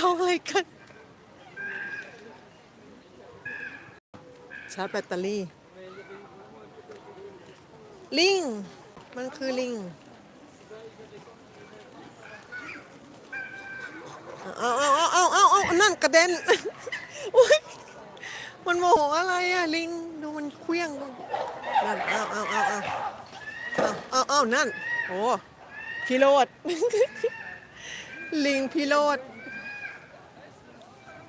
ร้องอะไรกัน ชาร์จแบตเตอรี่ ลิง มันคือลิงเอาเอาเอาเอาเอาเอานั่นกระเด็นอุ๊ยมันโมโหอะไรอะลิง ดูมันเคลี้ยงนั่นเอาเอาเอาเอาเอาเอาเอานั่น โอ้พิโรดลิงพิโรด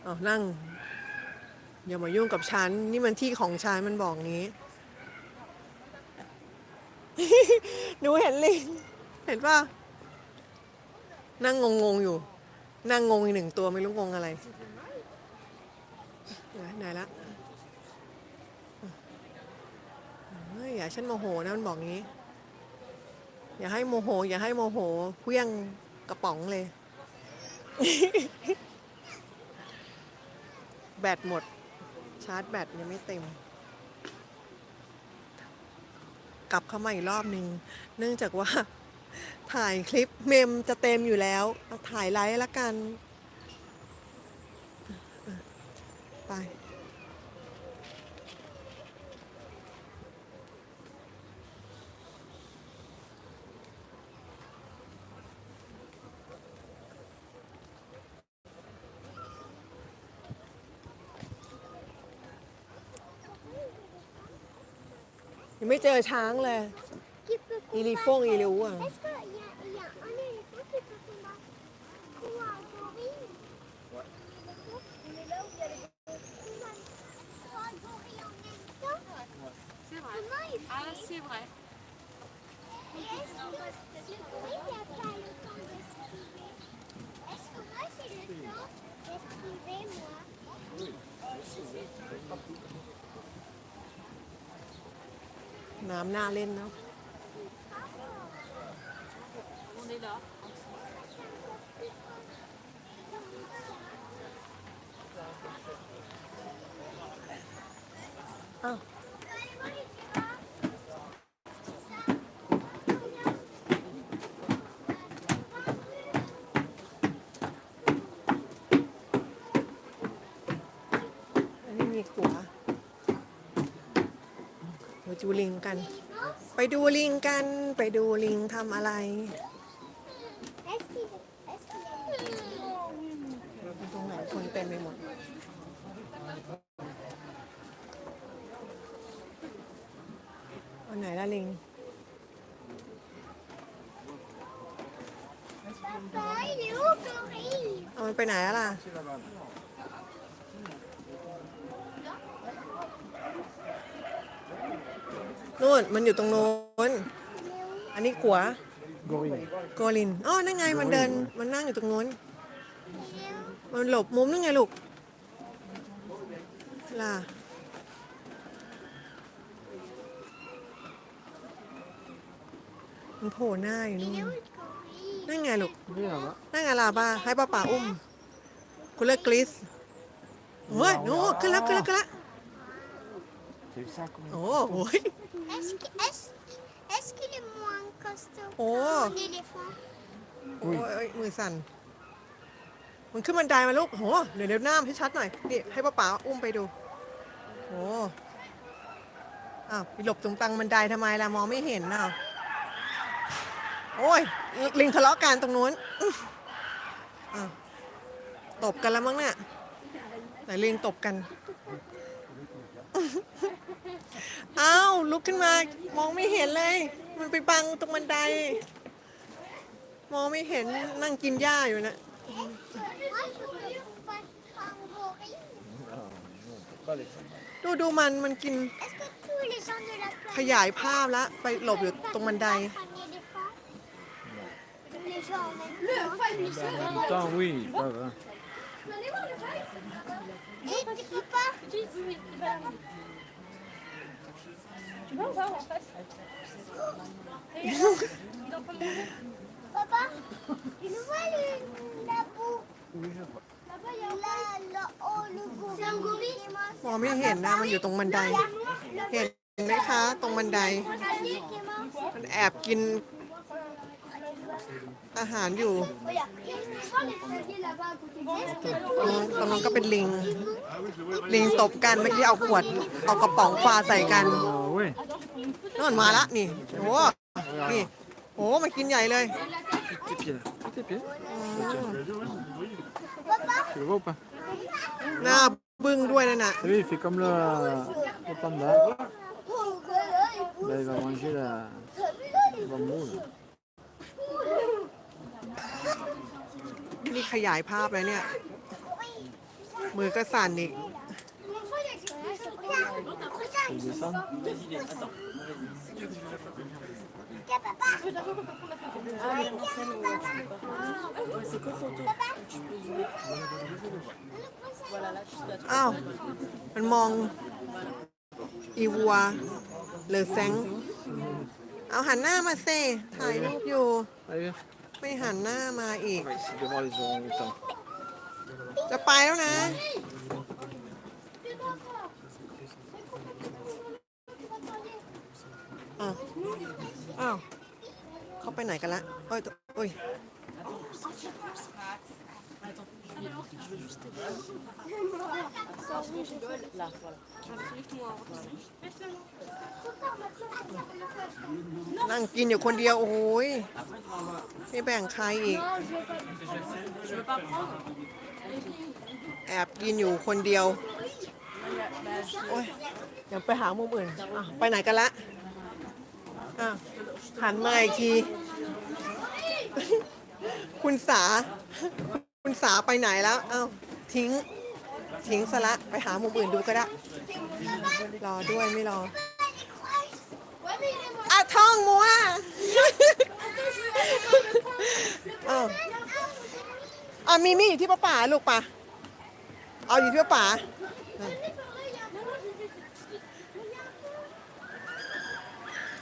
เอานั่ง อย่ามายุ่งกับฉัน นี่มันที่ของฉันมันบอกงี้ หนูเห็นลิง เห็นป่ะ นั่งงงๆอยู่ นั่งงงอีกหนึ่งตัวไม่รู้งงอะไร ไหนไหนละเฮ้ยอย่าให้ฉันโมโหนะมันบอกงี้ อย่าให้โมโห อย่าให้โมโหเคลี้ยงกระป๋องเลย แบตหมด ชาร์จแบตยังไม่เต็ม กลับเข้ามาอีกรอบหนึ่งเนื่องจากว่าถ่ายคลิปเมมจะเต็มอยู่แล้วถ่ายไลฟ์ละกัน ไป ยังไม่เจอช้างเลย Qui peut อีลีฟงอีลิวอะ Est-ce qu'il y, a- il y a un éléphant qui peut combattre ou un gorille On est là où il y a les gorilles. Un gorille en même temps C'est vrai. Comment il fait Ah, c'est vrai. Et Est-ce que le gorille n'a pas le temps d'esquiver Est-ce que moi j'ai le temps d'esquiver moi น้ำน่าเล่นเนาะอ้าวอันนี้มีขัว ดูลิงกัน ไปดูลิงกัน ไปดูลิงทำอะไรตรงไหนคนเต็มไปหมดอันไหนล่ะลิงเอามันไปไหนล่ะ นู่นมันอยู่ตรงโน้น อันนี้ขัว Gorille. โกลินอ๋อนั่นไงมันเดิน มันนั่งอยู่ตรงโน้น มันหลบมุมนั่นไงลูก ล่ะ มันโผล่หน้าอยู่นู่น นั่นไงลูกนั่นไงล่ะป้าให้ป้าป่าอุ้ม คุณเลิกกลิสเฮ้ยโน้ขึ้นแล้วขึ้นแล้วขึ้นแล้วโอ้โห Est-ce que- est-ce- est-ce qu'il est moins costaud Oh. qu'un éléphant โอ้ยมือสั่น มันขึ้นบันไดมาลูกโหเดี๋ยวเดี๋ยวหน้าให้ชัดหน่อย นี่ ให้ป้าป๋าอุ้มไปดูโอ้อ้าวไปหลบตรงตังบันไดทำไมล่ะ มองไม่เห็นน่ะโอ้ย ลิงทะเลาะกันตรงนู้นอื้ออ้าวตบกันแล้วมั้งเนี่ยแต่ลิงตบกันอ้าว ลุกขึ้นมา มองไม่เห็นเลย มันไปบังตรงบันได มองไม่เห็นนั่งกินหญ้าอยู่นะดูดูมันมันกิน ขยายภาพแล้วไปหลบอยู่ตรงบันได Attends, oui, า Papa, tu nous vois le, la boue Oui, je vois. Là-bas, il y a là, là, oh, le gorille. C'est un gorille มองไม่เห็นนะมันอยู่ตรงบันได เห็นไหมคะ ตรงบันได qui est mort. มันแอบกิน อาหารอยู่ Regarde, il y a les feuilles là-bas à côté de ตรงนู้นตรงนู้นก็เป็นลิง ลิงตบกันเมื่อกี้เอาขวด เอากระป๋องปลาใส่กัน Ah oui. นั่นมาละนี่โอ้นี่โอ้มันกินใหญ่เลย Tes pieds là. Tes pieds. อืม Tu le vois ou pas หน้าบึ้งด้วยนั่นน่ะ T'as vu, il fait comme le, le panda. Là, il va manger la. Il va นี่ขยายภาพแล้วเนี่ย มือก็สั่นอีก อ้าว มันมอง อีวัวเลอแซง เอาหันหน้ามาเซถ่ายรูปอยู่ Allez, viens. ไม่หันหน้ามาอีก On va essayer de voir les orang-outans. จะไปแล้วนะ อ้าวอ้าวเขาไปไหนกันละโอ้ยโอ้ย là, voilà. นั่งกินอยู่คนเดียว โอ้โหยไม่แบ่งใครอีก แอบกินอยู่คนเดียว โอ้ยเดี๋ยวไปหามุมอื่นอะไปไหนกันละอะหันมาอีกที คุณสา คุณสาไปไหนแล้ว เอ้า ทิ้ง ทิ้งซะละ ไปหามุมอื่นดูก็ได้ รอด้วยไม่รอ อะท่องมัวเอ้าอะมีมี่อยู่ที่ป้าป๋าลูกป่ะเอาอยู่ที่ป้าป๋า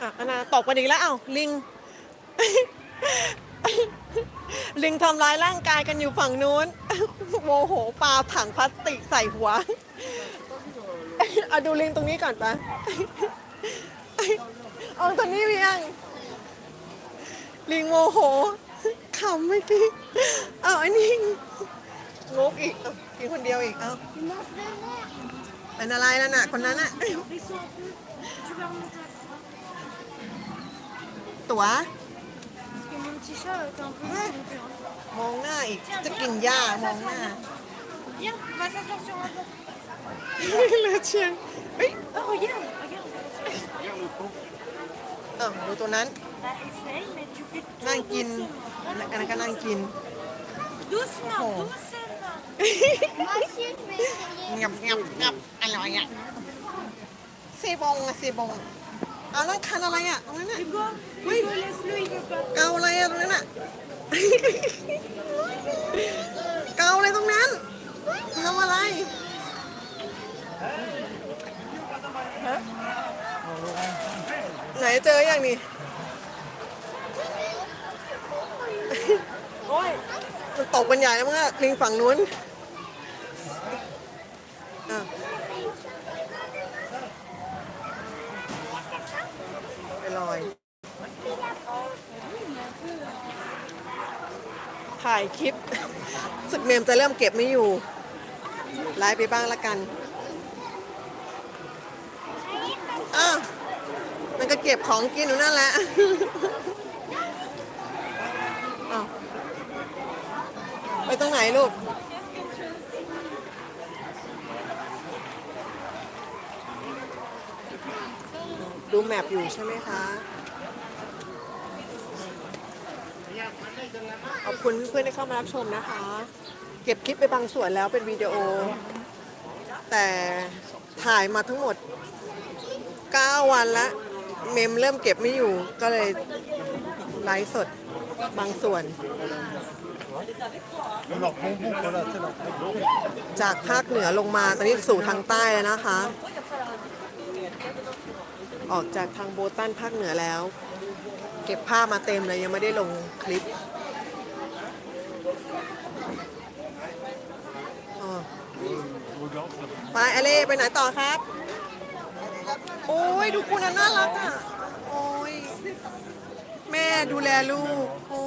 อะอนนั้นตกกันอีกแล้ว เอ้า ลิง ลิงทำร้ายร่างกายกันอยู่ฝั่งนู้น โมโหปลาถังพลาสติกใส่หัวเอาดูลิงตรงนี้ก่อนปะเอาตัวนี้เพียงลิงโมโหขำไม่พี่เอาอันนี้งกอีกกินคนเดียวอีกเอาเป็นอะไรแล้วน่ะคนนั้นน่ะตั๋ว mon petit chat est un peu. มองหน้าอีก จะกินหญ้ามองหน้า Viens, on va s'asseoir sur un banc. เหลือเชียงเฮ้ย Oh, regarde, regarde. เอ้าดูตัวนั้น Bah, essaye, mais tu fais นั่งกินอันนั้นก็นั่งกิน doucement, Oh. doucement. Moi aussi, je vais essayer. งับงับงับอร่อยอะเซบงอะเซบง เอานั่นคันอะไรอะตรงนั้นอะ Hugo, Hugo, laisse-le, il veut pas. เกาอะไรอะตรงนั้นอะเกาอะไรตรงนั้นทำอะไรฮะไหนเจออย่างนี้โอ้ยมันตกกันใหญ่แล้วมั้งอะลิงฝั่งนู้นอะไปลอย ถ่ายคลิปสึกเมมจะเริ่มเก็บไม่อยู่ ไลฟ์ไปบ้างละกันอ้าวมันก็เก็บของกินอยู่นั่นแหละอ้าวไปตรงไหนลูกดูแมปอยู่ใช่ไหมคะ ขอบคุณเพื่อนที่เข้ามารับชมนะคะ เก็บคลิปไปบางส่วนแล้วเป็นวิดีโอ แต่ถ่ายมาทั้งหมด 9 วันละ เมมเริ่มเก็บไม่อยู่ก็เลยไลฟ์สดบางส่วน จากภาคเหนือลงมาตอนนี้สู่ทางใต้แล้วนะคะ ออกจากทางโบตันภาคเหนือแล้ว เก็บภาพมาเต็มเลยยังไม่ได้ลงคลิป อ๋อ ไปอเล่ไปไหนต่อครับ โอ้ยดูคุณน่ารักอะ โอ้ยแม่ดูแลลูก โอ้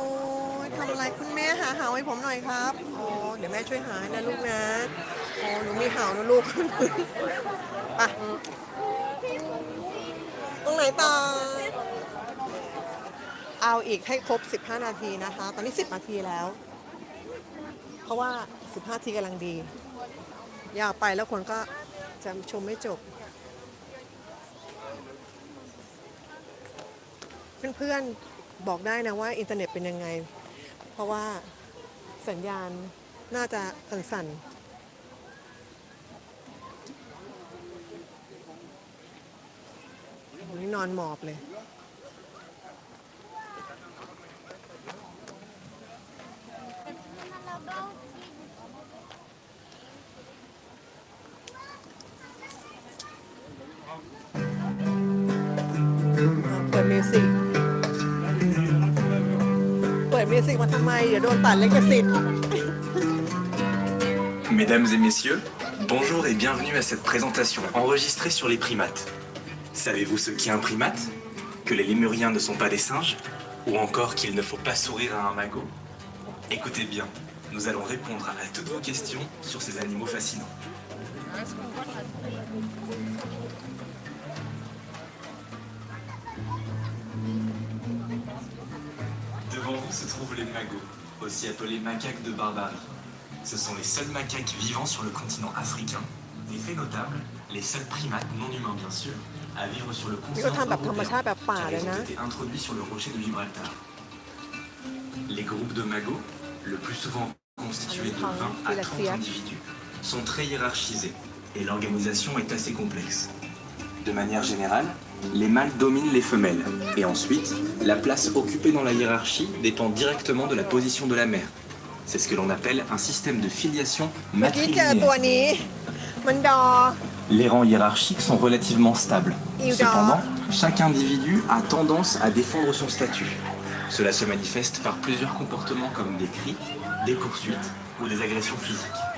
ยทำอะไรคุณแม่หาหาวให้ผมหน่อยครับโอ้เดี๋ยวแม่ช่วยหาให้นะลูกนะโอ้หนูมีหาวนะลูกไปตรงไหนต่อ เอาอีกให้ครบ 15 นาทีนะคะ ตอนนี้ 10 นาทีแล้ว เพราะว่า 15 นาทีกำลังดี ยาวไปแล้วคนก็จะชมไม่จบ เพื่อนๆบอกได้นะว่าอินเทอร์เน็ตเป็นยังไง เพราะว่าสัญญาณน่าจะสั่นๆนนี้นอนหมอบเลย เปิดมิวสิก เปิดมิวสิกมาทำไม เดี๋ยวโดนตัดลิขสิทธิ์ Mesdames et messieurs, bonjour et bienvenue à cette présentation enregistrée sur les primates. Savez-vous ce qu'est un primate Que les lémuriens ne sont pas des singes Ou encore qu'il ne faut pas sourire à un magot Écoutez bien, nous allons répondre à toutes vos questions sur ces animaux fascinants. se trouvent les magots, aussi appelés macaques de barbarie. Ce sont les seuls macaques vivants sur le continent africain, des faits notables, les seuls primates non humains bien sûr, à vivre sur le continent européen, car ils ont été introduits sur le rocher de Gibraltar. Les groupes de magots, le plus souvent constitués de 20 à 30 individus, sont très hiérarchisés et l'organisation est assez complexe. De manière générale, les mâles dominent les femelles, et ensuite, la place occupée dans la hiérarchie dépend directement de la position de la mère. C'est ce que l'on appelle un système de filiation matrilinéaire. Les rangs hiérarchiques sont relativement stables. Cependant, chaque individu a tendance à défendre son statut. Cela se manifeste par plusieurs comportements comme des cris, des poursuites ou des agressions physiques.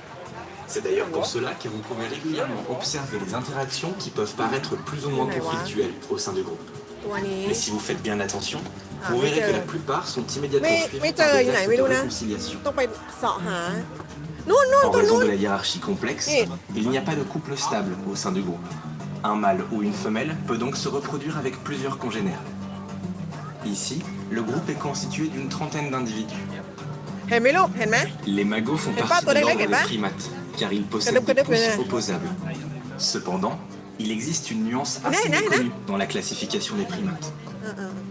C'est d'ailleurs pour cela que vous pouvez régulièrement observer des interactions qui peuvent paraître plus ou moins Mais ouais. conflictuelles au sein du groupe. ตัวนี้ Mais si vous faites bien attention, Ah, vous mais verrez que- que la plupart sont immédiatement Mais- suivis mais par t'as- des il y en a, actes mais de Luna. réconciliation. ต้องไปเสาะหานู่นนู่น En ตัว raison นู้น de la hiérarchie complexe, Et- il n'y a pas de couple stable au sein du groupe. Un mâle ou une femelle peut donc se reproduire avec plusieurs congénères. Ici, le groupe est constitué d'une trentaine d'individus. เห็นไหมลูกเห็นไหม Les magots font Et pas partie toi, de les l'ordre legs, des hein primates, car ils Cadep, possèdent des pouces opposables. Cependant, il existe une nuance assez méconnue dans la classification des primates.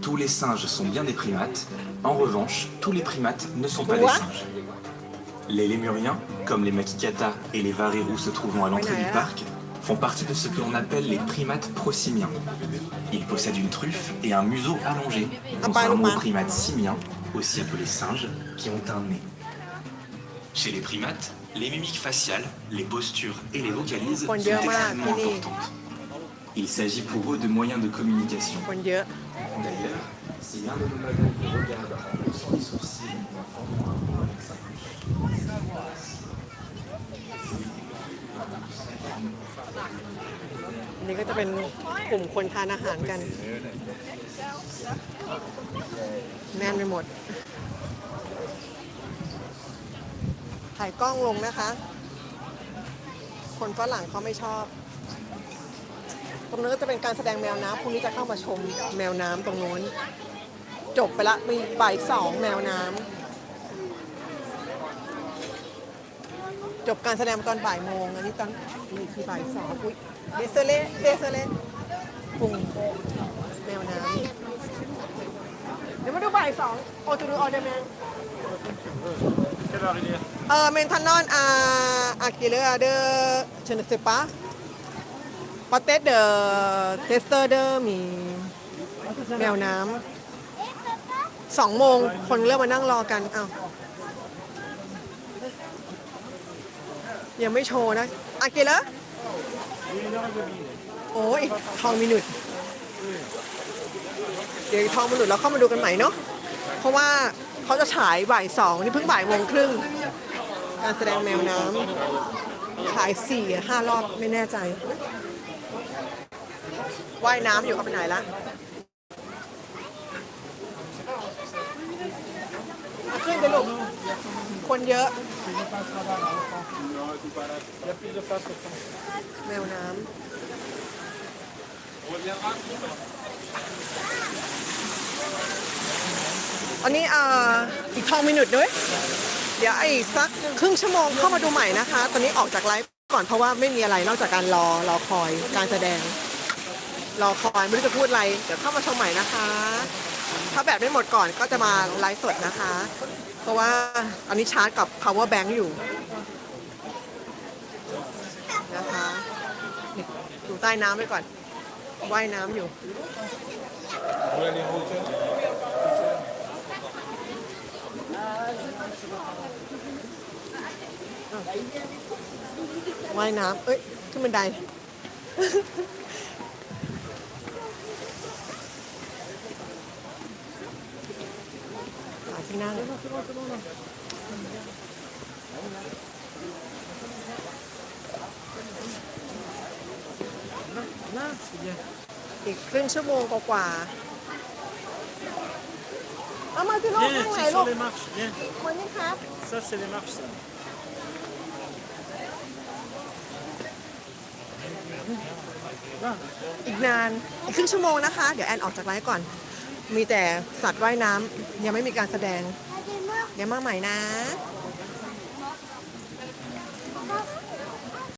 Tous les singes sont bien des primates, en revanche, tous les primates ne sont pas des singes. Les lémuriens, comme les makikata et les varirous se trouvant à l'entrée du parc, font partie de ce que l'on appelle les primates prosimiens. Ils possèdent une truffe et un museau allongé, contrairement aux primates simiens, aussi appelés singes, qui ont un nez. Chez les primates, les mimiques faciales, les postures et les vocalises sont Bon Dieu, voilà, extrêmement fini. importantes. Il s'agit pour eux de moyens de communication. คนเยอะ D'ailleurs, si l'un de nos magots vous regarde en haussant les sourcils ou en formant un mot avec sa bouche, อันนี้ก็จะเป็นกลุ่มคนทานอาหารกัน แน่นไปหมด ถ่ายกล้องลงนะคะ คนฝรั่งเขาไม่ชอบ ตรงนั้นก็จะเป็นการแสดงแมวน้ำพรุ่งนี้จะเข้ามาชมแมวน้ำตรงนู้น จบไปละมีบ่ายสองแมวน้ำจบการแสดงตอนบ่ายโมงอันนี้ตอนนี่คือบ่ายสองอุ้ยเดซเล่เดซเล่ปุ่งแมวน้ำเดี๋ยวมาดูบ่ายสองโอจูดูออเดอร์แมน เออเมนทันอนอาอากิเลอเดอร์เชนเซปาปาเตสเดอร์เทสเตอร์เดอร์มีแมวน้ำสองโมงคนเริ่มมานั่งรอกันอ้าวยังไม่โชว์นะอากิระโอ้ยทองมีหนุดเดี๋ยวทองมีหนุดเราเข้ามาดูกันใหม่เนาะเพราะว่าเขาจะฉายบ่ายสองนี่เพิ่งบ่ายโมงครึ่ง การแสดงแมวน้ำฉายสี่ห้ารอบไม่แน่ใจ ว่ายน้ำอยู่เขาไปไหนละขึ้นไปลูกคนเยอะแมวน้ำอันนี้อ่ออีกทองมินิทด้วย เดี๋ยวไอีกสักครึ่งชั่วโมงเข้ามาดูใหม่นะคะ ตอนนี้ออกจากไลฟ์ก่อนเพราะว่าไม่มีอะไรนอกจากการรอรอคอยการแสดง รอคอยไม่รู้จะพูดอะไร เดี๋ยวเข้ามาชมใหม่นะคะ ถ้าแบตไม่หมดก่อนก็จะมาไลฟ์สดนะคะ เพราะว่าอันนี้ชาร์จกับ power bank อยู่นะคะอยู่ใต้น้ำไว้ก่อนว่ายน้ำอยู่ ว่ายน้ำเอ้ย ขึ้นบันได หาที่นั่งอีกครึ่งชั่วโมงกว่าๆ เอามาที่โลก Viens, นั่งไหน c'est ลู sur ก les marches. Viens. วันนี้ครับ Ça, c'est les marches, ça. อีกนาน อีกครึ่งชั่วโมงนะคะ เดี๋ยวแอนออกจากไลฟ์ก่อน มีแต่สัตว์ว่ายน้ำยังไม่มีการแสดงเดี๋ยวมาใหม่นะเ